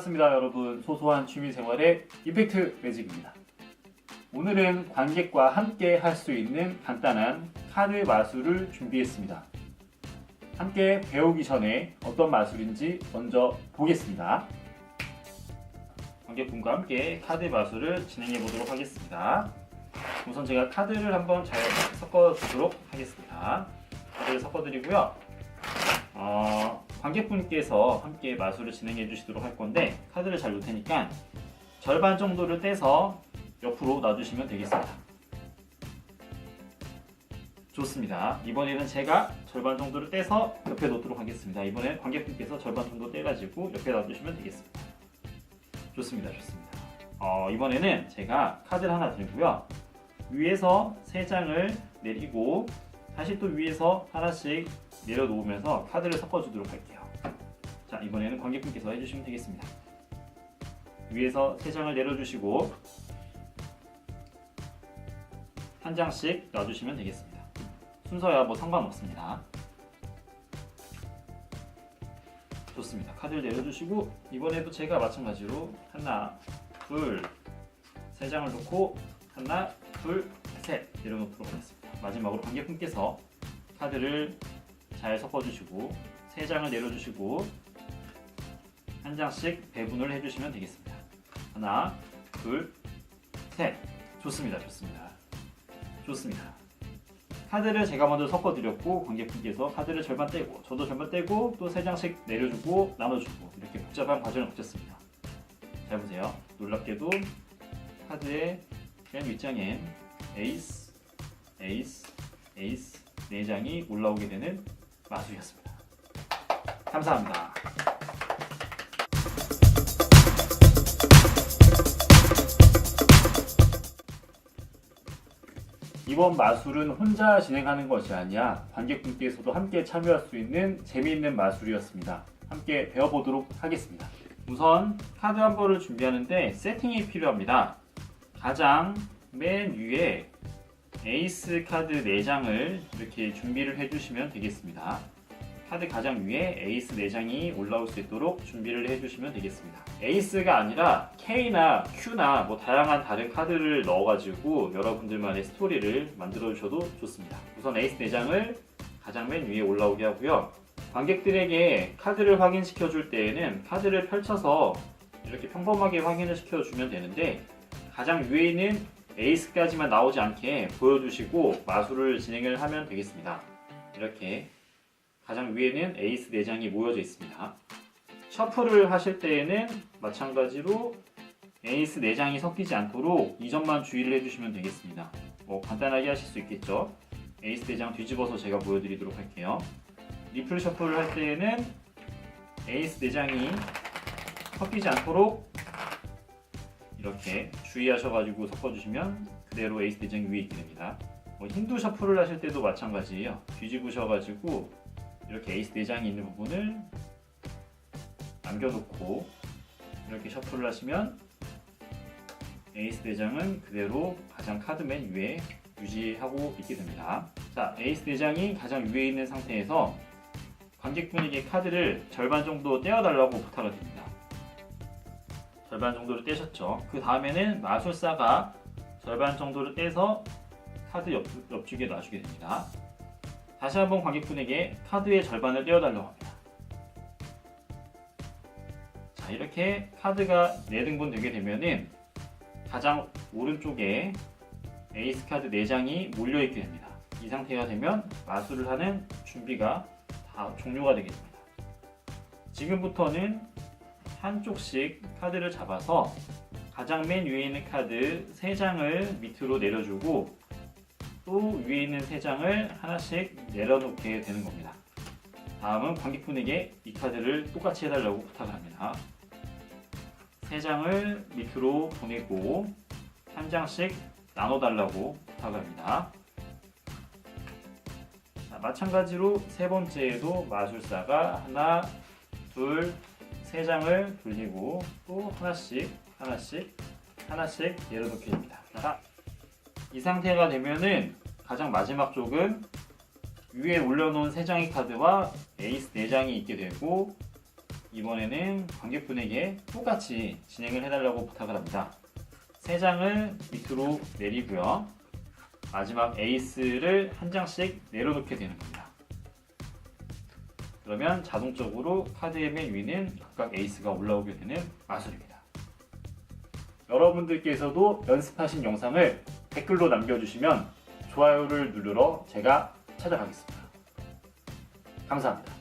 반갑습니다 여러분. 소소한 취미 생활의 이펙트 매직입니다. 오늘은 관객과 함께 할 수 있는 간단한 카드 마술을 준비했습니다. 함께 배우기 전에 어떤 마술인지 먼저 보겠습니다. 관객분과 함께 카드 마술을 진행해 보도록 하겠습니다. 우선 제가 카드를 한번 잘 섞어 주도록 하겠습니다. 카드를 섞어 드리고요. 어, 관객분께서 함께 마술을 진행해 주시도록 할 건데 카드를 잘 놓을 테니까 절반 정도를 떼서 옆으로 놔주시면 되겠습니다. 좋습니다. 이번에는 제가 절반 정도를 떼서 옆에 놓도록 하겠습니다. 이번에 관객분께서 절반 정도 떼가지고 옆에 놔두시면 되겠습니다. 좋습니다. 좋습니다. 어, 이번에는 제가 카드를 하나 들고요. 위에서 세 장을 내리고 다시 또 위에서 하나씩 내려놓으면서 카드를 섞어주도록 할게요. 자, 이번에는 관객분께서 해주시면 되겠습니다. 위에서 세 장을 내려주시고 한 장씩 놔주시면 되겠습니다. 순서야 뭐 상관없습니다. 좋습니다. 카드를 내려주시고 이번에도 제가 마찬가지로 하나, 둘, 세 장을 놓고 하나, 둘, 셋 내려놓도록 하겠습니다. 마지막으로 관객분께서 카드를 잘 섞어주시고 세 장을 내려주시고 한 장씩 배분을 해주시면 되겠습니다. 하나, 둘, 셋. 좋습니다. 좋습니다. 좋습니다. 카드를 제가 먼저 섞어드렸고 관객분께서 카드를 절반 떼고 저도 절반 떼고 또 세 장씩 내려주고 나눠주고 이렇게 복잡한 과정을 거쳤습니다. 잘 보세요. 놀랍게도 카드의 맨 윗장엔 에이스, 에이스, 에이스 네 장이 올라오게 되는 마술이었습니다. 감사합니다. 이번 마술은 혼자 진행하는 것이 아니야 관객분께서도 함께 참여할 수 있는 재미있는 마술이었습니다. 함께 배워보도록 하겠습니다. 우선 카드 한 번을 준비하는데 세팅이 필요합니다. 가장 맨 위에 에이스 카드 4장을 이렇게 준비를 해주시면 되겠습니다. 카드 가장 위에 에이스 4장이 올라올 수 있도록 준비를 해주시면 되겠습니다. 에이스가 아니라 K나 Q나 뭐 다양한 다른 카드를 넣어가지고 여러분들만의 스토리를 만들어 주셔도 좋습니다. 우선 에이스 4장을 가장 맨 위에 올라오게 하고요. 관객들에게 카드를 확인시켜 줄 때에는 카드를 펼쳐서 이렇게 평범하게 확인을 시켜주면 되는데 가장 위에 있는 에이스까지만 나오지 않게 보여주시고 마술을 진행을 하면 되겠습니다. 이렇게 가장 위에는 에이스 4장이 모여져 있습니다. 셔플을 하실 때에는 마찬가지로 에이스 4장이 섞이지 않도록 이 점만 주의를 해주시면 되겠습니다. 뭐 간단하게 하실 수 있겠죠. 에이스 4장 뒤집어서 제가 보여드리도록 할게요. 리플 셔플을 할 때에는 에이스 4장이 섞이지 않도록 이렇게 주의하셔가지고 섞어주시면 그대로 에이스 4장이 위에 있게 됩니다. 뭐 힌두 셔플을 하실 때도 마찬가지예요. 뒤집으셔가지고 이렇게 에이스 4장이 있는 부분을 남겨놓고 이렇게 셔플을 하시면 에이스 4장은 그대로 가장 카드 맨 위에 유지하고 있게 됩니다. 자, 에이스 4장이 가장 위에 있는 상태에서 관객분에게 카드를 절반 정도 떼어달라고 부탁을 드립니다. 절반 정도를 떼셨죠. 그 다음에는 마술사가 절반 정도를 떼서 카드 옆, 옆쪽에 놔주게 됩니다. 다시 한번 관객분에게 카드의 절반을 떼어달라고 합니다. 자, 이렇게 카드가 4등분 되게 되면은 가장 오른쪽에 에이스 카드 4장이 몰려있게 됩니다. 이 상태가 되면 마술을 하는 준비가 다 종료가 되게 됩니다. 지금부터는 한쪽씩 카드를 잡아서 가장 맨 위에 있는 카드 3장을 밑으로 내려주고 또 위에 있는 3장을 하나씩 내려놓게 되는 겁니다. 다음은 관객분에게 이 카드를 똑같이 해달라고 부탁을 합니다. 3장을 밑으로 보내고 한 장씩 나눠달라고 부탁을 합니다. 자, 마찬가지로 세 번째에도 마술사가 하나, 둘, 세 장을 돌리고 또 하나씩, 하나씩, 하나씩 내려놓게 됩니다. 자, 이 상태가 되면은 가장 마지막 쪽은 위에 올려놓은 세 장의 카드와 에이스 네 장이 있게 되고 이번에는 관객분에게 똑같이 진행을 해달라고 부탁을 합니다. 세 장을 밑으로 내리고요. 마지막 에이스를 한 장씩 내려놓게 되는 겁니다. 그러면 자동적으로 카드의 맨 위는 각각 에이스가 올라오게 되는 마술입니다. 여러분들께서도 연습하신 영상을 댓글로 남겨주시면 좋아요를 누르러 제가 찾아가겠습니다. 감사합니다.